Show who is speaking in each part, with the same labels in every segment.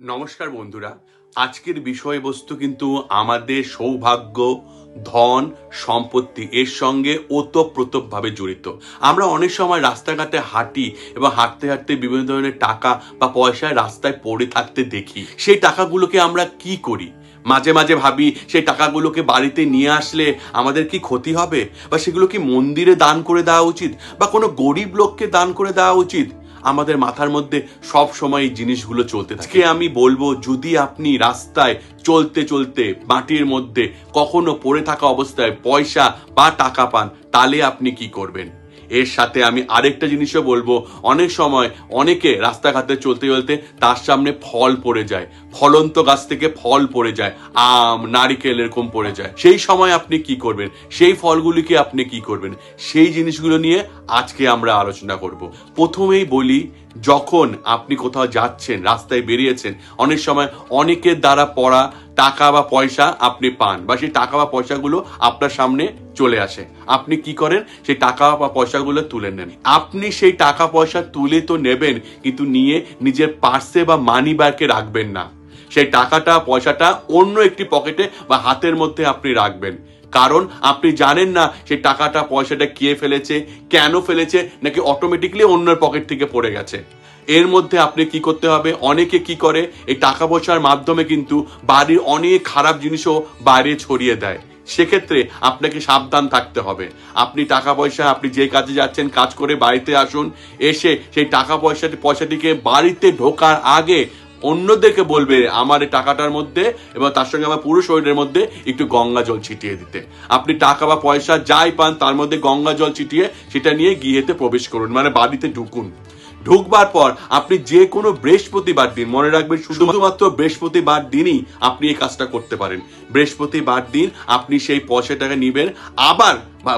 Speaker 1: নমস্কার বন্ধুরা, আজকের বিষয়বস্তু কিন্তু আমাদের সৌভাগ্য, ধন, সম্পত্তি এর সঙ্গে ওতপ্রোতভাবে জড়িত। আমরা অনেক সময় রাস্তাঘাটে হাঁটি এবং হাঁটতে হাঁটতে বিভিন্ন ধরনের টাকা বা পয়সা রাস্তায় পড়ে থাকতে দেখি। সেই টাকাগুলোকে আমরা কি করি? মাঝে মাঝে ভাবি, সেই টাকাগুলোকে বাড়িতে নিয়ে আসলে আমাদের কি ক্ষতি হবে? বা সেগুলো কি মন্দিরে দান করে দেওয়া উচিত? বা কোনো গরিব লোককে দান করে দেওয়া উচিত? আমাদের মাথার মধ্যে সব সময় জিনিসগুলো চলতে থাকে। আমি বলব, যদি আপনি রাস্তায় চলতে চলতে মাটির মধ্যে কখনো পড়ে থাকা অবস্থায় পয়সা বা টাকা পান, তাহলে আপনি কি করবেন? এর সাথে আমি আরেকটা জিনিসও বলব। অনেক সময় অনেকে রাস্তাঘাটে চলতে চলতে তার সামনে ফল পড়ে যায়, ফলন্ত গাছ থেকে ফল পড়ে যায়, আম, নারিকেল এরকম পড়ে যায়। সেই সময় আপনি কি করবেন? সেই ফলগুলিকে আপনি কি করবেন? সেই জিনিসগুলো নিয়ে আজকে আমরা আলোচনা করব। প্রথমেই বলি, যখন আপনি কোথাও যাচ্ছেন, রাস্তায় বেরিয়েছেন, অনেক সময় অনেকের দ্বারা পড়া টাকা বা পয়সা আপনি পান বা সেই টাকা বা পয়সাগুলো আপনার সামনে চলে আসে। আপনি কি করেন? সেই টাকা বা পয়সাগুলো তুলে নেন। আপনি সেই টাকা পয়সা তুলে তো নেবেন, কিন্তু নিয়ে নিজের পার্সে বা মানি ব্যাগে রাখবেন না। সেই টাকাটা, পয়সাটা অন্য একটি পকেটে বা হাতের মধ্যে আপনি রাখবেন। কারণ আপনি জানেন না সেই টাকাটা, পয়সাটা কে ফেলেছে, কেন ফেলেছে, নাকি অটোমেটিকলি অন্যের পকেট থেকে পড়ে গেছে। এর মধ্যে আপনি কি করতে হবে? অনেকে কি করে? এই টাকা পয়সার মাধ্যমে কিন্তু বাড়ির অনেক খারাপ জিনিসও বাইরে ছড়িয়ে দেয়। সেক্ষেত্রে আপনাকে সাবধান থাকতে হবে। আপনি টাকা পয়সা, আপনি যে কাজে যাচ্ছেন, কাজ করে বাড়িতে আসুন, এসে সেই টাকা পয়সাটি পয়সাটিকে বাড়িতে ঢোকার আগে অন্যদেরকে বলবে আমার এই টাকাটার মধ্যে এবং তার সঙ্গে আমার পুরো শরীরের মধ্যে একটু গঙ্গা জল ছিটিয়ে দিতে। আপনি টাকা বা পয়সা যাই পান, তার মধ্যে গঙ্গা জল ছিটিয়ে সেটা নিয়ে গিয়েতে প্রবেশ করুন মানে বাড়িতে ঢুকুন। ঢুকবার পর আপনি যে কোনো বৃহস্পতিবার দিন, মনে রাখবেন শুধুমাত্র বৃহস্পতিবার দিনই আপনি এই কাজটা করতে পারেন। বৃহস্পতিবার দিন আপনি সেই পয়সাটাকে নিবেন, আবার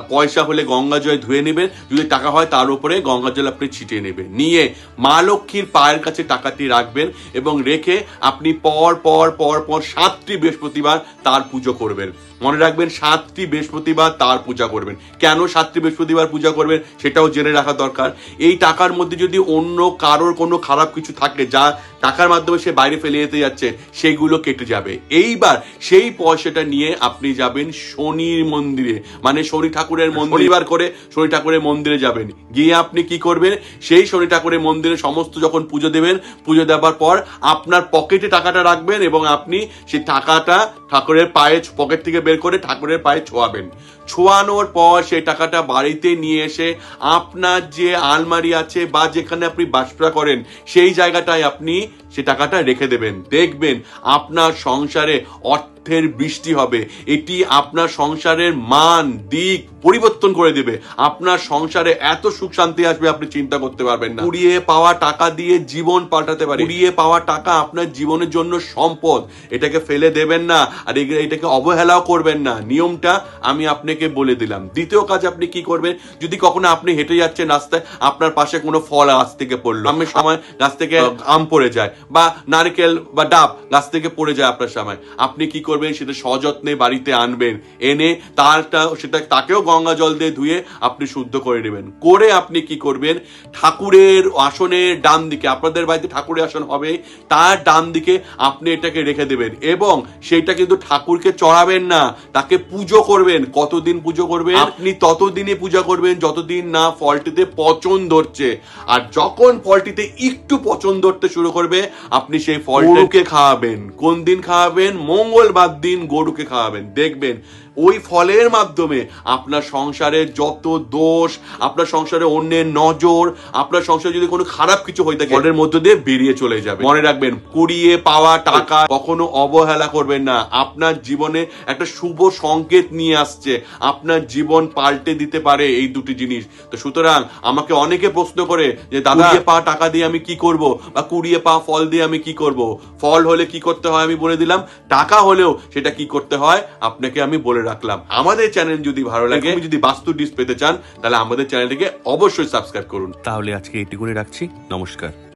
Speaker 1: পয়সা হলে গঙ্গা জল ধুয়ে নেবেন যদি টাকা হয় তার উপরে গঙ্গা জল আপনি ছিটিয়ে নেবেন। নিয়ে মা লক্ষ্মীর পায়ের কাছে টাকাটি রাখবেন এবং রেখে আপনি পর পর পর পর সাতটি বৃহস্পতিবার তার পুজো করবেন। মনে রাখবেন সাতটি বৃহস্পতিবার তার পূজা করবেন। কেন সাতটি বৃহস্পতিবার পূজা করবেন সেটাও জেনে রাখা দরকার। এই টাকার মধ্যে যদি অন্য কারোর কোনো খারাপ কিছু থাকে যা টাকার মাধ্যমে সে বাইরে ফেলে যেতে যাচ্ছে, সেগুলো কেটে যাবে। এইবার সেই পয়সাটা নিয়ে আপনি যাবেন শনির মন্দিরে। মানে শনি ঠাকুরের মন্দির করে শনি ঠাকুরের মন্দিরে যাবেন। গিয়ে আপনি কি করবেন? সেই শনি ঠাকুরের মন্দিরে সমস্ত যখন পুজো দেবেন পুজো দেওয়ার পর আপনার পকেটে টাকাটা রাখবেন এবং আপনি সেই টাকাটা ঠাকুরের পায়ে পকেট থেকে বের করে ঠাকুরের পায়ে ছোঁয়াবেন। ছোঁয়ানোর পর সেই টাকাটা বাড়িতে নিয়ে এসে আপনার যে আলমারি আছে বা যেখানে আপনি বাসপা করেন, সেই জায়গাটায় আপনি সে টাকাটা রেখে দেবেন। দেখবেন আপনার সংসারে অর্থের বৃষ্টি হবে। এটি আপনার সংসারের মান, দিক পরিবর্তন করে দেবে। আপনার সংসারে এত সুখ শান্তি আসবে আপনি চিন্তা করতে পারবেন না। কুড়িয়ে পাওয়া টাকা দিয়ে জীবন পাল্টাতে পারে কুড়িয়ে পাওয়া টাকা আপনার জীবনের জন্য সম্পদ। এটাকে ফেলে দেবেন না। আর এটাকে অবহেলাও করবেন না। নিয়মটা আমি আপনাকে বলে দিলাম। দ্বিতীয় কাজ আপনি কি করবেন? যদি কখনো আপনি হেঁটে যাচ্ছেন রাস্তায়, আপনার পাশে কোনো ফল গাছ থেকে পড়ল। আমের সময় গাছ থেকে আম পড়ে যায় বা নারকেল বা ডাব গাছ থেকে পড়ে যায় আপনার সময়। আপনি কি করবেন? সেটা সযত্নে বাড়িতে আনবেন। এনে তারটা, সেটা তাকেও গঙ্গা জল দিয়ে ধুয়ে আপনি শুদ্ধ করে নেবেন। করে আপনি কি করবেন? ঠাকুরের আসনের ডান দিকে, আপনাদের বাড়িতে ঠাকুরের আসন হবে, তার ডান দিকে আপনি এটাকে রেখে দেবেন এবং সেইটা কিন্তু ঠাকুরকে চড়াবেন না তাকে পুজো করবেন। কতদিন পুজো করবেন? আপনি ততদিনই পূজা করবেন যতদিন না ফলটিতে পচন ধরছে। আর যখন ফলটিতে একটু পচন ধরতে শুরু করবে আপনি সেই ফলটাকে খাওয়াবেন। কোন দিন খাওয়াবেন? মঙ্গলবার দিন গরুকে খাওয়াবেন। দেখবেন ওই ফলের মাধ্যমে আপনার সংসারে যত দোষ আপনার সংসারে অন্যের নজর আপনার সংসারে যদি কোনো খারাপ কিছু হয়ে থাকে ফলের মধ্য দিয়ে বেরিয়ে চলে যাবে। মনে রাখবেন কুড়িয়ে পাওয়া টাকা কখনো অবহেলা করবেন না। আপনার জীবনে একটা শুভ সংকেত নিয়ে আসছে। আপনার জীবন পাল্টে দিতে পারে এই দুটি জিনিস। তো সুতরাং আমাকে অনেকে প্রশ্ন করে যে দাদা পাওয়া টাকা দিয়ে আমি কি করব বা কুড়িয়ে পাওয়া ফল দিয়ে আমি কি করব? ফল হলে কি করতে হয় আমি বলে দিলাম। টাকা হলেও সেটা কি করতে হয়? আপনাকে আমি বলে রাখলাম। আমাদের চ্যানেল যদি ভালো লাগে যদি বাস্তু ডিস পেতে চান তাহলে আমাদের চ্যানেলটিকে অবশ্যই সাবস্ক্রাইব করুন।
Speaker 2: তাহলে আজকে এটি করে রাখছি। নমস্কার।